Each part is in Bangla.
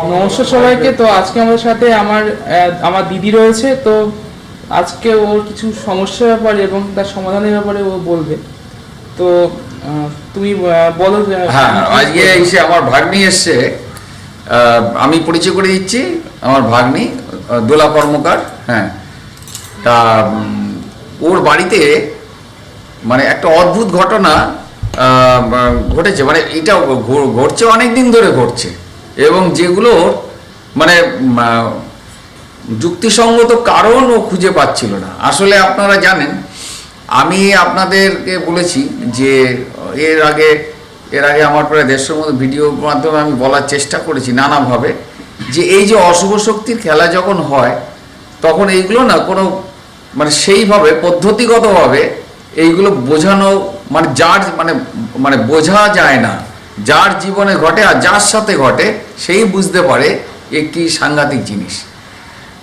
নমস্কার সবাইকে। তো আজকে আমাদের সাথে আমার আমার দিদি রয়েছে। তো আজকে ওর কিছু সমস্যার ব্যাপারে এবং তার সমাধানের ব্যাপারে ও বলবে। তো তুমি বলো হ্যাঁ আজকে এসে আমার ভাগ্নি এসছে। আমি পরিচয় করে দিচ্ছি। আমার ভাগ্নি দোলা কর্মকার হ্যাঁ। তা ওর বাড়িতে মানে একটা অদ্ভুত ঘটনা ঘটেছে। মানে এটা ঘটছে অনেক দিন ধরে ঘটছে। এবং যেগুলো মানে যুক্তিসঙ্গত কারণ ও খুঁজে পাচ্ছিল না। আসলে আপনারা জানেন, আমি আপনাদেরকে বলেছি যে, এর আগে এর আগে আমার প্রায় দেড়শোর মতো ভিডিওর মাধ্যমে আমি বলার চেষ্টা করেছি নানাভাবে, যে এই যে অশুভ শক্তির খেলা যখন হয়, তখন এইগুলো না কোনো মানে সেইভাবে, পদ্ধতিগতভাবে এইগুলো বোঝানো মানে যার মানে মানে বোঝা যায় না। যার জীবনে ঘটে আর যার সাথে ঘটে, সেই বুঝতে পারে একটি সাংঘাতিক জিনিস।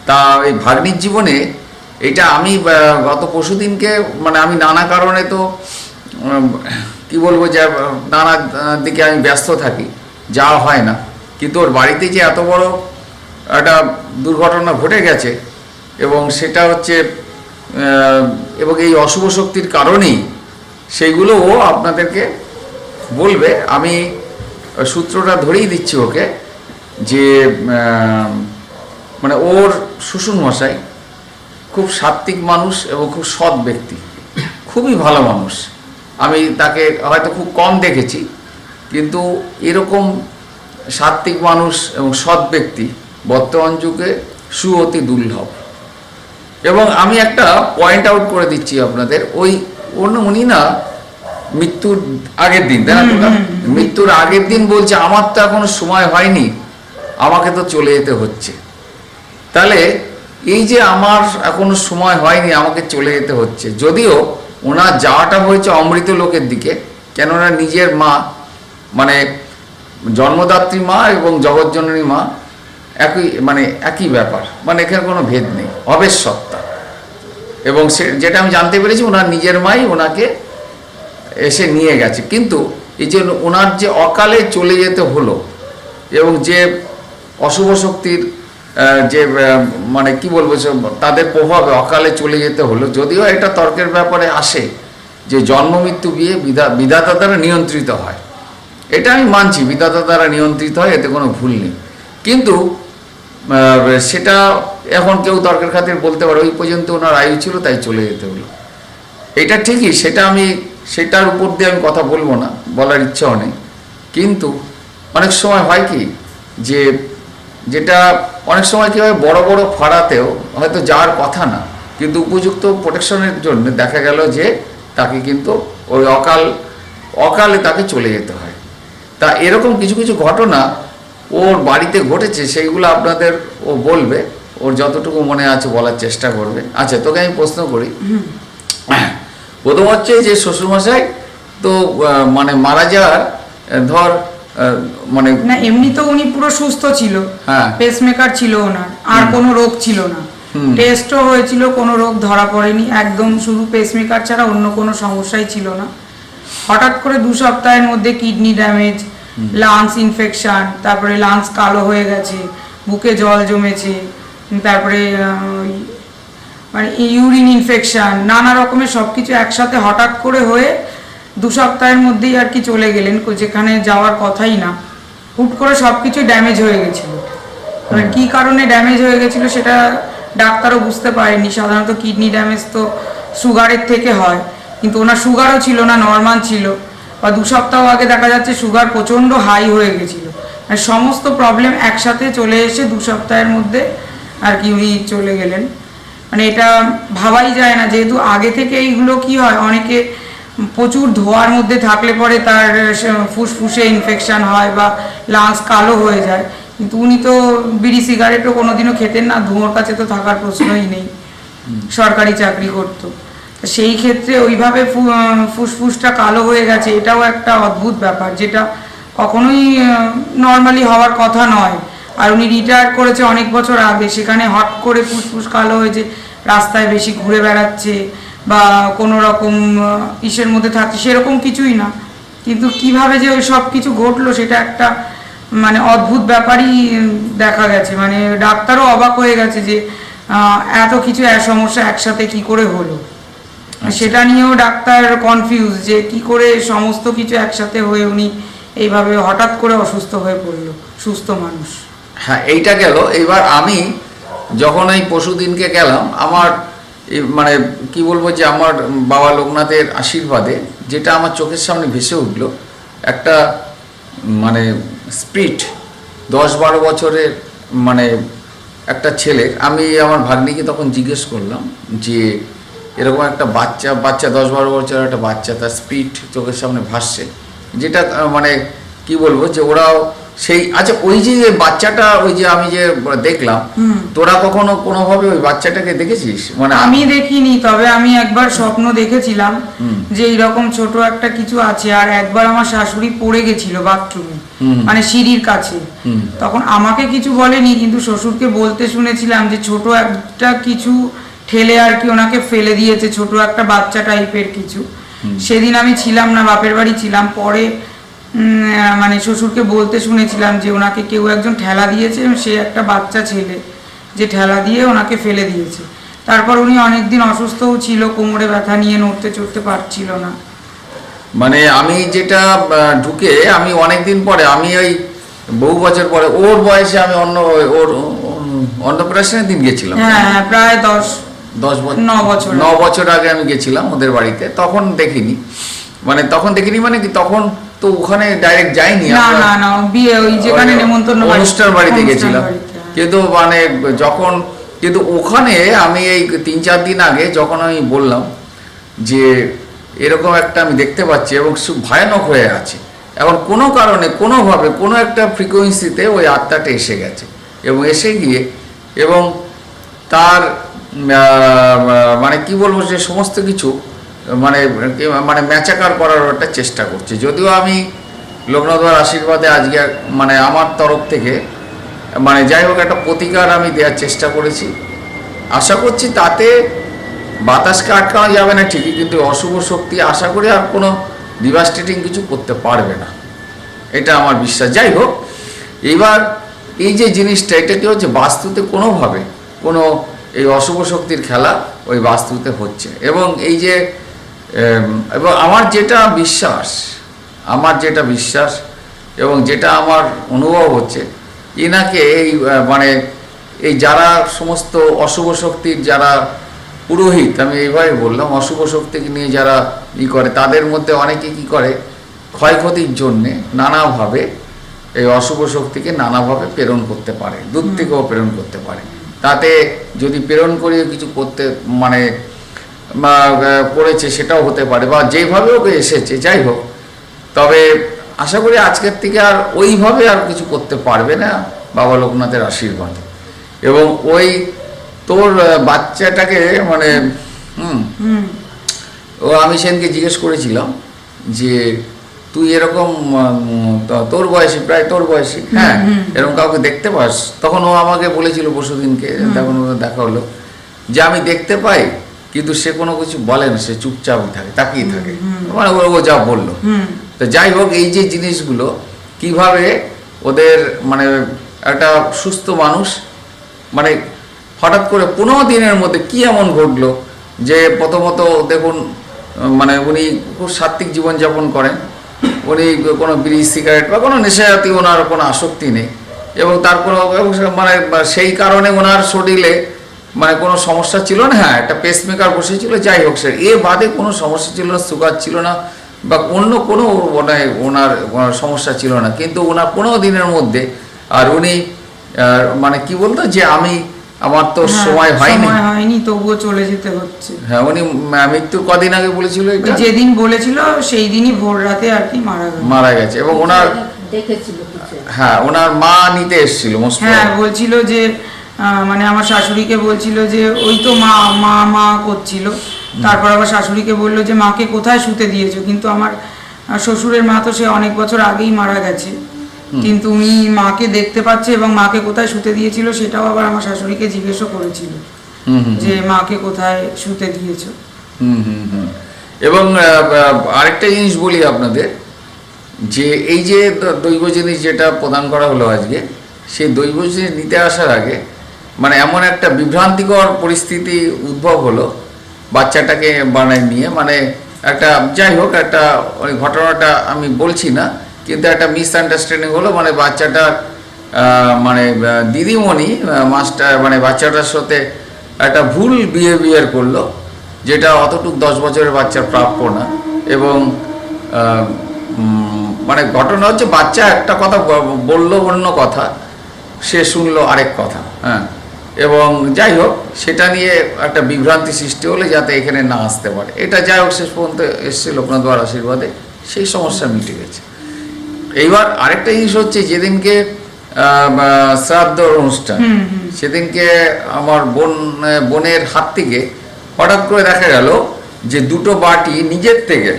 তা এই ভাগ্নির জীবনে এটা আমি গত পরশু দিনকে মানে আমি নানা কারণে তো কি বলব যে নানা দিকে আমি ব্যস্ত থাকি, যাওয়া হয় না। কিন্তু ওর বাড়িতে যে এত বড় একটা দুর্ঘটনা ঘটে গেছে, এবং সেটা হচ্ছে এবং এই অশুভ শক্তির কারণেই সেইগুলো ও আপনাদেরকে বলবে, আমি সূত্রটা ধরেই দিচ্ছি ওকে যে মানে ওর শ্বশুর মশাই খুব সাত্ত্বিক মানুষ এবং খুব সৎ ব্যক্তি, খুবই ভালো মানুষ। আমি তাকে হয়তো খুব কম দেখেছি, কিন্তু এরকম সাত্ত্বিক মানুষ এবং সৎ ব্যক্তি বর্তমান যুগে সুঅতি দুর্লভ। এবং আমি একটা পয়েন্ট আউট করে দিচ্ছি আপনাদের, ওই অন্য উনি না মৃত্যুর আগের দিন তাই না মৃত্যুর আগের দিন বলছে আমার তো এখনও সময় হয়নি আমাকে তো চলে যেতে হচ্ছে। তাহলে এই যে আমার এখনও সময় হয়নি আমাকে চলে যেতে হচ্ছে যদিও ওনার যাওয়াটা হয়েছে অমৃত লোকের দিকে কেননা নিজের মা মানে জন্মদাত্রী মা এবং জগৎজননী মা একই মানে একই ব্যাপার মানে এখানে কোনো ভেদ নেই অবেশ সত্তা। এবং সে যেটা আমি জানতে পেরেছি ওনার নিজের মাই ওনাকে এসে নিয়ে গেছে। কিন্তু এই যে ওনার যে অকালে চলে যেতে হলো এবং যে অশুভ শক্তির যে মানে কি বলব তাদের প্রভাবে অকালে চলে যেতে হলো, যদিও এটা তর্কের ব্যাপারে আসে যে জন্ম, মৃত্যু, বিয়ে বিধা, বিধাতা দ্বারা নিয়ন্ত্রিত হয়। এটা আমি মানছি, বিধাতা দ্বারা নিয়ন্ত্রিত হয়, এতে কোনো ভুল নেই। কিন্তু সেটা এখন কেউ তর্কের খাতির বলতে পারে, ওই পর্যন্ত ওনার আয়ু ছিল, তাই চলে যেতে হলো। এটা ঠিকই, সেটা আমি সেটার উপর দিয়ে আমি কথা বলব না বলার ইচ্ছাও নেই। কিন্তু অনেক সময় হয় কি যে যেটা অনেক সময় কী হয় বড় বড় ফাড়াতেও হয়তো যাওয়ার কথা না কিন্তু উপযুক্ত প্রোটেকশনের জন্য দেখা গেল যে তাকে কিন্তু ওই অকাল অকালে তাকে চলে যেতে হয়। তা এরকম কিছু কিছু ঘটনা ওর বাড়িতে ঘটেছে সেইগুলো আপনাদের ও বলবে ওর যতটুকু মনে আছে বলার চেষ্টা করবে। আচ্ছা তোকে আমি প্রশ্ন করি। প্রথম হচ্ছে যে শ্বশুরমশাই তো মানে মারা যাওয়ার ধর মানে না এমনি তো উনি পুরো সুস্থ ছিল। হ্যাঁ। পেসমেকার ছিল ওনার। আর কোনো রোগ ছিল না। টেস্টও হয়েছিল কোনো রোগ ধরা পড়েনি। একদম শুধু পেসমেকার ছাড়া অন্য কোনো সমস্যাই ছিল না। হঠাৎ করে দু সপ্তাহের মধ্যে কিডনি ড্যামেজ লাংস ইনফেকশন তারপরে লাংস কালো হয়ে গেছে বুকে জল জমেছে তারপরে মানে ইউরিন ইনফেকশন নানা রকমের সব কিছু একসাথে হঠাৎ করে হয়ে দু সপ্তাহের মধ্যেই আর কি চলে গেলেন যেখানে যাওয়ার কথাই না। হুট করে সব কিছু ড্যামেজ হয়ে গেছিল। মানে কী কারণে ড্যামেজ হয়ে গেছিল সেটা ডাক্তারও বুঝতে পারেনি। সাধারণত কিডনি ড্যামেজ তো সুগারের থেকে হয়। কিন্তু ওনার সুগারও ছিল না নর্মাল ছিল। বা দু সপ্তাহ আগে দেখা যাচ্ছে সুগার প্রচণ্ড হাই হয়ে গেছিল। আর সমস্ত প্রবলেম একসাথে চলে এসে দু সপ্তাহের মধ্যে আর কি উনি চলে গেলেন। মানে এটা ভাবাই যায় না, যেহেতু আগে থেকে এইগুলো কি হয়, অনেকে প্রচুর ধোয়ার মধ্যে থাকলে পরে তার ফুসফুসে ইনফেকশন হয় বা লাংস কালো হয়ে যায়। কিন্তু উনি তো বিড়ি সিগারেটও কোনোদিনও খেতেন না, ধোঁয়ার কাছে তো থাকার প্রশ্নই নেই। সরকারি চাকরি করতো। সেই ক্ষেত্রে ওইভাবে ফুসফুসটা কালো হয়ে গেছে, এটাও একটা অদ্ভুত ব্যাপার, যেটা কখনোই নর্মালি হওয়ার কথা নয়। আর উনি রিটায়ার করেছে অনেক বছর আগে। সেখানে হট করে ফুসফুস কালো হয়েছে রাস্তায় বেশি ঘুরে বেড়াচ্ছে বা কোনো রকম ইসের মধ্যে থাকছে সেরকম কিছুই না। কিন্তু কীভাবে যে ওই সব কিছু ঘটলো সেটা একটা মানে অদ্ভুত ব্যাপারই দেখা গেছে। মানে ডাক্তারও অবাক হয়ে গেছে যে এত কিছু এক সমস্যা একসাথে কি করে হলো? সেটা নিয়েও ডাক্তার কনফিউজ যে কি করে সমস্ত কিছু একসাথে হয়ে উনি এইভাবে হঠাৎ করে অসুস্থ হয়ে পড়ল সুস্থ মানুষ। হ্যাঁ এইটা গেল। এবার আমি যখন এই পশু দিনকে গেলাম, আমার মানে কি বলব যে আমার বাবা লোকনাথের আশীর্বাদে যেটা আমার চোখের সামনে ভেসে উঠল, একটা মানে স্পিড, দশ বারো বছরের মানে একটা ছেলে আমি আমার ভাগ্নিকে তখন জিজ্ঞেস করলাম যে এরকম একটা বাচ্চা বাচ্চা দশ বারো বছরের একটা বাচ্চা, তার স্পিড চোখের সামনে ভাসছে, যেটা মানে কি বলব যে ওরাও সেই আচ্ছা ওই যে বাচ্চাটা ওই যে আমি যে দেখলাম তোরা কখনো কোনোভাবে ওই বাচ্চাটাকে দেখেছিস? মানে আমি দেখিনি তবে আমি একবার স্বপ্ন দেখেছিলাম যে এইরকম ছোট একটা কিছু আছে আর একবার আমার শাশুড়ি পড়ে গেছিল বাথরুমে মানে সিঁড়ির কাছে। তখন আমাকে কিছু বলেনি কিন্তু শ্বশুরকে বলতে শুনেছিলাম যে ছোট একটা কিছু ঠেলে আর কি ওনাকে ফেলে দিয়েছে ছোট একটা বাচ্চা টাইপের কিছু। সেদিন আমি ছিলাম না বাপের বাড়ি ছিলাম পরে মানে শ্বশুরকে বলতে শুনেছিলাম যে ওনাকে কেউ একজন ঠেলা দিয়েছে সে একটা বাচ্চা ছেলে যে ঠেলা দিয়ে ওনাকে ফেলে দিয়েছে। তারপর উনি অনেকদিন অসুস্থও ছিল কোমরে ব্যথা নিয়ে নড়তে চড়তে পারছিল না। মানে আমি যেটা ঢুকে আমি অনেক দিন পরে আমি ওই বহু বছর পরে ওর বয়সে আমি অন্য ওর অন্নপ্রাশনের দিন গেছিলাম। হ্যাঁ হ্যাঁ প্রায় দশ দশ বছর ন বছর। ন বছর আগে আমি গেছিলাম ওদের বাড়িতে তখন দেখিনি। মানে তখন দেখিনি মানে কি তখন তো ওখানে ডাইরেক্ট যাইনি না না না বিয়ে ওই যেখানে ওই নেমন্তন্ন অনুষ্ঠান বাড়িতে গেছিলাম। কিন্তু মানে যখন কিন্তু ওখানে আমি এই তিন চার দিন আগে যখন আমি বললাম যে এরকম একটা আমি দেখতে পাচ্ছি এবং খুব ভয়ানক হয়ে আছে। এখন কোনো কারণে কোনোভাবে কোনো একটা ফ্রিকোয়েন্সিতে ওই আত্মাটা এসে গেছে। এবং এসে গিয়ে এবং তার মানে কি বলব যে সমস্ত কিছু মানে মানে ম্যাচাকার করার একটা চেষ্টা করছে। যদিও আমি লোকনাথবার আশীর্বাদে আজকে মানে আমার তরফ থেকে মানে যাই হোক একটা প্রতিকার আমি দেওয়ার চেষ্টা করেছি। আশা করছি তাতে বাতাসকে আটকানো যাবে না ঠিকই, কিন্তু অশুভ শক্তি আশা করি আর কোনো ডিভাস্টেটিং কিছু করতে পারবে না। এটা আমার বিশ্বাস। যাই হোক এবার এই যে জিনিসটা, এটা কি হচ্ছে, বাস্তুতে কোনোভাবে কোনো এই অশুভ শক্তির খেলা ওই বাস্তুতে হচ্ছে। এবং এই যে এবং আমার যেটা বিশ্বাস আমার যেটা বিশ্বাস এবং যেটা আমার অনুভব হচ্ছে এনাকে এই মানে এই যারা সমস্ত অশুভ শক্তির যারা পুরোহিত আমি এইভাবে বললাম অশুভ শক্তিকে নিয়ে যারা ই করে তাদের মধ্যে অনেকে কি করে ক্ষয়ক্ষতির জন্যে নানাভাবে এই অশুভ শক্তিকে নানাভাবে প্রেরণ করতে পারে দূর থেকেও প্রেরণ করতে পারে। তাতে যদি প্রেরণ করিয়ে কিছু করতে মানে বা, করেছে সেটাও হতে পারে বা যেভাবে ওকে এসেছে যাই হোক। তবে আশা করি আজকের থেকে আর ওইভাবে আর কিছু করতে পারবে না বাবা লোকনাথের আশীর্বাদ। এবং ওই তোর বাচ্চাটাকে মানে হুম ও আমি সেনকে জিজ্ঞেস করেছিলাম যে তুই এরকম তোর বয়সী প্রায় তোর বয়সী? হ্যাঁ এরকম কাউকে দেখতে পাস? তখন ও আমাকে বলেছিল পরশুদিনকে তখন দেখা হলো যে আমি দেখতে পাই কিন্তু সে কোনো কিছু বলে না সে চুপচাপই থাকে তাকিয়ে থাকে। মানে ও- ও যা বলল। তো যাই হোক এই যে জিনিসগুলো কীভাবে ওদের মানে একটা সুস্থ মানুষ মানে হঠাৎ করে পনেরো দিনের মধ্যে কি এমন ঘটলো যে প্রথমত দেখুন মানে উনি খুব সাত্ত্বিক জীবনযাপন করেন উনি কোনো বিড়ি সিগারেট বা কোনো নেশাজাতি ওনার কোনো আসক্তি নেই এবং তার কোনো মানে সেই কারণে ওনার শরীরে মানে কোনো সমস্যা ছিল না? হ্যাঁ একটা পেসমেকার বসেছিল যাই হোক স্যার এ বাদে কোনো সমস্যা ছিল না সুগার ছিল না বা অন্য কোনো মানে ওনার ওনার সমস্যা ছিল না। কিন্তু ওনার পনেরো দিনের মধ্যে আর উনি মানে কি বলতো যে আমি আমার তো হ্যাঁ, সময় হয়নি। সময় হয়নি তবুও চলে যেতে হচ্ছে। হ্যাঁ উনি আহ, মৃত্যুর কদিন আগে বলেছিল এটা? যেদিন বলেছিল সেই দিনই ভোর রাতে আর কি মারা গেল। মারা গেছে এবং ওনার দেখেছিল কিছু। হ্যাঁ ওনার মা নিতে এসেছিল মোস্ট হ্যাঁ বলছিল যে মানে আমার শাশুড়িকে বলছিল যে ওই তো মা মা মা করছিল। তারপর আবার শাশুড়িকে বলল যে মাকে কোথায় শুতে দিয়েছ? কিন্তু আমার শ্বশুরের মা তো সে অনেক বছর আগেই মারা গেছে। কিন্তু উনি মাকে দেখতে পাচ্ছে এবং মাকে কোথায় শুতে দিয়েছিল সেটাও আবার আমার শাশুড়িকে জিজ্ঞেসও করেছিল। যে মাকে কোথায় শুতে দিয়েছ? হুম হুম হুম। এবং আরেকটা জিনিস বলি আপনাদের যে এই যে দৈব জিনিস যেটা প্রদান করা হলো আজকে সেই দৈব জিনিস নিতে আসার আগে মানে এমন একটা বিভ্রান্তিকর পরিস্থিতি উদ্ভব হলো বাচ্চাটাকে বানায় নিয়ে। মানে একটা যাই হোক, একটা ওই ঘটনাটা আমি বলছি না, কিন্তু একটা মিসআন্ডারস্ট্যান্ডিং হলো। মানে বাচ্চাটার মানে দিদিমণি মাস্টার মানে বাচ্চাটার সাথে একটা ভুল বিহেভিয়ার করল, যেটা অতটুক দশ বছরের বাচ্চার প্রাপ্য না। এবং মানে ঘটনা হচ্ছে, বাচ্চা একটা কথা বলল অন্য কথা, সে শুনলো আরেক কথা হ্যাঁ। এবং যাই হোক সেটা নিয়ে একটা বিভ্রান্তি সৃষ্টি হলে যাতে এখানে না আসতে পারে। এটা যাই হোক শেষ পর্যন্ত এসছে লোকনাথ বাবার আশীর্বাদে সেই সমস্যা মিটে গেছে। এইবার আরেকটা জিনিস হচ্ছে যেদিনকে শ্রাদ্ধ অনুষ্ঠান সেদিনকে আমার বোন বোনের হাত থেকে হঠাৎ করে দেখা গেল যে দুটো বাটি নিজের থেকে।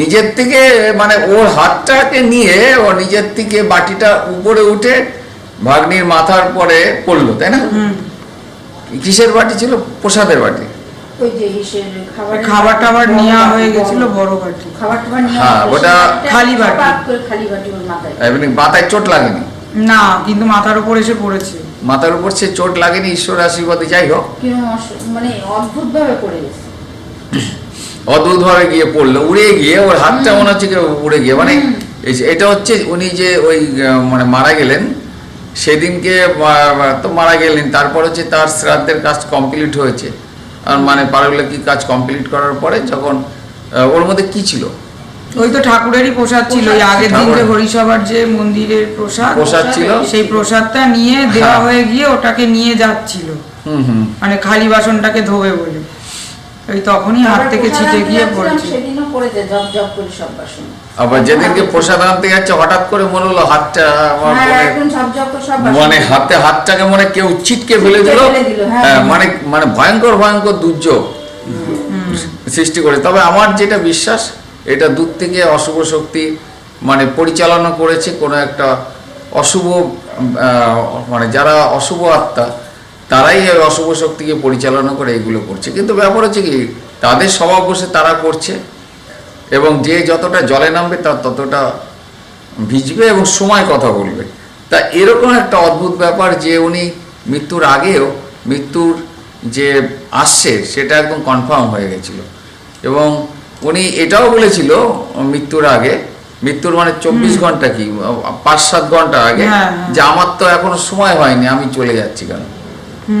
নিজের থেকে মানে ওর হাতটাকে নিয়ে ও নিজের থেকে বাটিটা উপরে উঠে ভাগ্নির মাথার পরে পড়ল তাই না? কিসের বাটি ছিল? প্রসাদের বাটি। ওই যে খাবার খাবার টাবার নেওয়া হয়ে গেছিল বড় বাটি। খাবার টাবার হ্যাঁ, ওটা খালি বাটি। খালি বাটি মাথায়। এমনি মাথায় চোট লাগেনি? না কিন্তু মাথার উপর এসে পড়েছে। মাথার উপর সে চোট লাগেনি ঈশ্বর আশীর্বাদে যাই হোক। মানে অদ্ভুত ভাবে পড়ে গেছে। অদ্ভুতভাবে গিয়ে পড়ল উড়ে গিয়ে ওর হাতটা মনে হচ্ছে কি উড়ে গিয়ে মানে এটা হচ্ছে উনি যে ওই মানে মারা গেলেন সেদিনকে তো মারা গেলেন। তারপর হচ্ছে তার শ্রাদ্ধের কাজ কমপ্লিট হয়েছে। আর মানে পারগুলো কাজ কমপ্লিট করার পরে যখন ওর মধ্যে কি ছিল? ওই তো ঠাকুরেরই প্রসাদ ছিল। ওই আগের দিন যে হরিসভার যে মন্দিরের প্রসাদ প্রসাদ ছিল। সেই প্রসাদটা নিয়ে দেওয়া হ্যাঁ। হয়ে গিয়ে ওটাকে নিয়ে যাচ্ছিল। হুম হুম। মানে খালি বাসনটাকে ধোবে বলে। ওই তখনই হাত থেকে ছিটে গিয়ে পড়েছে সেদিনও পড়েছে জব জব করে সব বাসন। আবার যেদিনকে প্রসাদ আনতে যাচ্ছে হঠাৎ করে মনে হলো হাতটা আমার হ্যাঁ করে মানে হাতে হাতটাকে মনে কেউ ছিটকে ফেলে দিল। হ্যাঁ। হ্যাঁ, মানে মানে ভয়ঙ্কর ভয়ঙ্কর দুর্যোগ সৃষ্টি করে তবে আমার যেটা বিশ্বাস এটা দূর থেকে অশুভ শক্তি মানে পরিচালনা করেছে কোনো একটা অশুভ মানে যারা অশুভ আত্মা তারাই এই অশুভ শক্তিকে পরিচালনা করে এগুলো করছে। কিন্তু ব্যাপার হচ্ছে কি তাদের স্বভাব বসে তারা করছে। এবং যে যতটা জলে নামবে তার ততটা ভিজবে এবং সময় কথা বলবে। তা এরকম একটা অদ্ভুত ব্যাপার যে উনি মৃত্যুর আগেও মৃত্যুর যে আসছে সেটা একদম কনফার্ম হয়ে গেছিল। এবং উনি এটাও বলেছিল মৃত্যুর আগে মৃত্যুর মানে চব্বিশ ঘণ্টা কি? পাঁচ সাত ঘণ্টা আগে হ্যাঁ, হ্যাঁ। যে আমার তো এখনও সময় হয়নি আমি চলে যাচ্ছি কেন?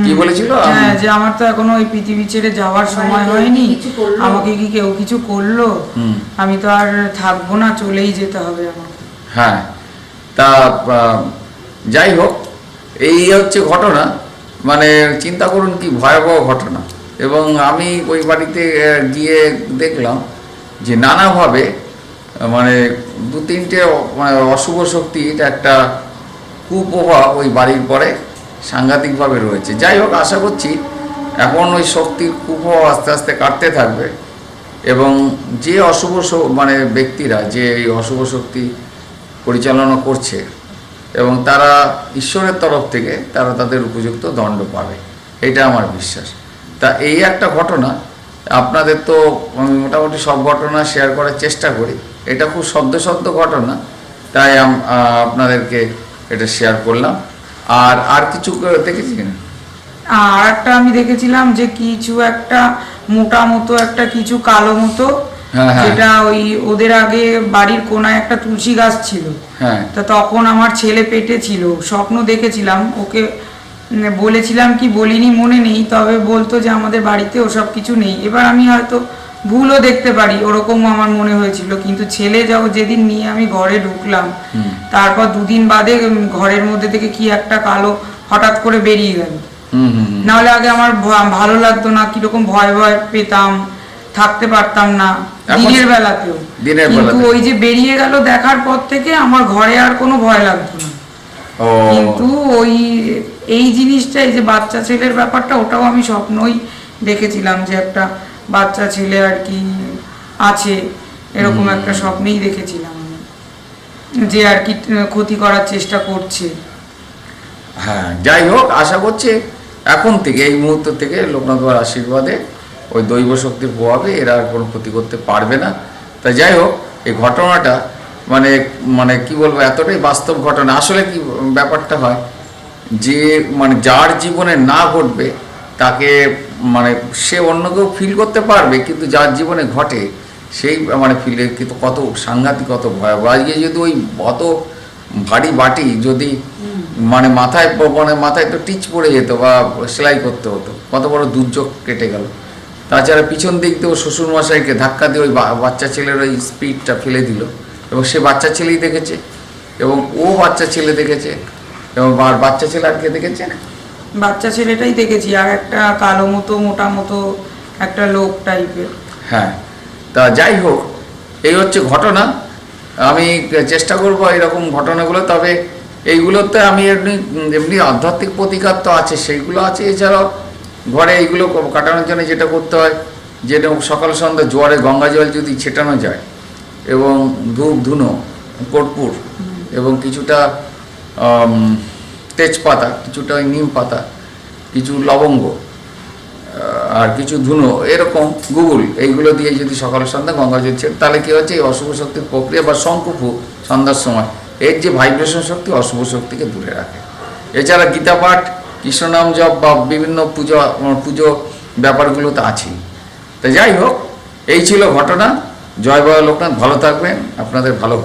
কি বলেছিল? হ্যাঁ যে আমার তো এখনও ওই পৃথিবী ছেড়ে যাওয়ার সময় হয়নি? আমাকে কি কেউ কিছু করল? হুম। আমি তো আর থাকব না চলেই যেতে হবে আমাকে। হ্যাঁ তা যাই হোক এই হচ্ছে ঘটনা। মানে চিন্তা করুন কি ভয়াবহ ঘটনা। এবং আমি ওই বাড়িতে গিয়ে দেখলাম যে নানাভাবে মানে দু তিনটে মানে অশুভ শক্তির একটা কুপ্রভাব ওই বাড়ির পরে সাংঘাতিকভাবে রয়েছে। যাই হোক, আশা করছি এখন ওই শক্তির কুপ্রভাব আস্তে আস্তে কাটতে থাকবে এবং যে অশুভ মানে ব্যক্তিরা যে এই অশুভ শক্তি পরিচালনা করছে এবং তারা ঈশ্বরের তরফ থেকে তারা তাদের উপযুক্ত দণ্ড পাবে, এটা আমার বিশ্বাস। তা এই একটা ঘটনা, আপনাদের তো আমি মোটামুটি সব ঘটনা শেয়ার করার চেষ্টা করি। এটা খুব সদ্য সদ্য ঘটনা, তাই আপনাদেরকে এটা শেয়ার করলাম। আর আর কিছু করে দেখেছেন আর একটা আমি দেখেছিলাম যে কিছু একটা মোটা মতো একটা কিছু কালো মতো হ্যাঁ, হ্যাঁ। যেটা ওই ওদের আগে বাড়ির কোনায় একটা তুলসী গাছ ছিল। হ্যাঁ। তা তখন আমার ছেলে পেটে ছিল স্বপ্ন দেখেছিলাম ওকে বলেছিলাম কি বলিনি মনে নেই তবে বলতো যে আমাদের বাড়িতে ওসব কিছু নেই। এবার আমি হয়তো ভুলও দেখতে পারি ওরকম আমার মনে হয়েছিল। কিন্তু ছেলে যাও যেদিন নিয়ে আমি ঘরে ঢুকলাম তারপর দুদিন বাদে ঘরের মধ্যে থেকে কি একটা কালো হঠাৎ করে বেরিয়ে গেল। নাহলে আগে আমার ভালো লাগতো না কীরকম ভয় ভয় পেতাম থাকতে পারতাম না দিনের বেলাতেও। কিন্তু ওই যে বেরিয়ে গেল দেখার পর থেকে আমার ঘরে আর কোনো ভয় লাগতো না। কিন্তু ওই এই জিনিসটা এই যে বাচ্চা ছেলের ব্যাপারটা ওটাও আমি স্বপ্নই দেখেছিলাম যে একটা বাচ্চা ছেলে আর কি আছে এরকম একটা স্বপ্নেই দেখেছিলাম আমি। যে আর কি ক্ষতি করার চেষ্টা করছে। হ্যাঁ যাই হোক আশা করছি এখন থেকে এই মুহূর্ত থেকে লোকনাথ বাবার আশীর্বাদে ওই দৈব শক্তির প্রভাবে এরা আর কোনো ক্ষতি করতে পারবে না। তা যাই হোক এই ঘটনাটা মানে মানে কি বলব এতটাই বাস্তব ঘটনা। আসলে কি ব্যাপারটা হয় যে মানে যার জীবনে না ঘটবে তাকে মানে সে অন্য কেউ ফিল করতে পারবে কিন্তু যার জীবনে ঘটে সেই মানে ফিলে কিন্তু কত সাংঘাতিক কত ভয়াবহ। আজকে যদি ওই অত ভারী বাটি যদি মানে মাথায় মানে মাথায় তো টিচ পড়ে যেত বা সেলাই করতে হতো কত বড় দুর্যোগ কেটে গেল। তাছাড়া পিছন দিক দিয়ে শ্বশুর মশাইকে ধাক্কা দিয়ে ওই বাচ্চা ছেলের ওই স্পিডটা ফেলে দিল। এবং সে বাচ্চা ছেলেই দেখেছে এবং ও বাচ্চা ছেলে দেখেছে এবং বাচ্চা ছেলে আর কে দেখেছে? বাচ্চা ছেলেটাই দেখেছি আর একটা কালো মতো মোটা মতো একটা লোক টাইপের হ্যাঁ তা যাই হোক এই হচ্ছে ঘটনা। আমি চেষ্টা করব এরকম ঘটনাগুলো তবে এইগুলোতে আমি এমনি এমনি আধ্যাত্মিক প্রতিকার তো আছে সেইগুলো আছে। এছাড়াও ঘরে এইগুলো কাটানোর জন্য যেটা করতে হয় যেটা সকাল সন্ধ্যা জোয়ারে গঙ্গা জল যদি ছেটানো যায় এবং ধূপ ধুনো কর্পূর এবং কিছুটা তেজপাতা, কিছুটা নিম পাতা, কিছু লবঙ্গ আর কিছু ধুনো, এরকম গুগল, এইগুলো দিয়ে যদি সকাল সন্ধ্যা গঙ্গা জল ছেড়ে, তাহলে কী হচ্ছে? এই অশুভ শক্তির প্রক্রিয়া বা শঙ্কুফু সন্ধ্যার সময়, এর যে ভাইব্রেশন শক্তি অশুভ শক্তিকে দূরে রাখে। এছাড়া গীতা পাঠ কৃষ্ণনাম জপ বা বিভিন্ন পুজো পুজো ব্যাপারগুলো তো আছেই। তা যাই হোক, এই ছিল ঘটনা। জয় বাবা লোকনাথ, ভালো থাকবেন। আপনাদের ভালো।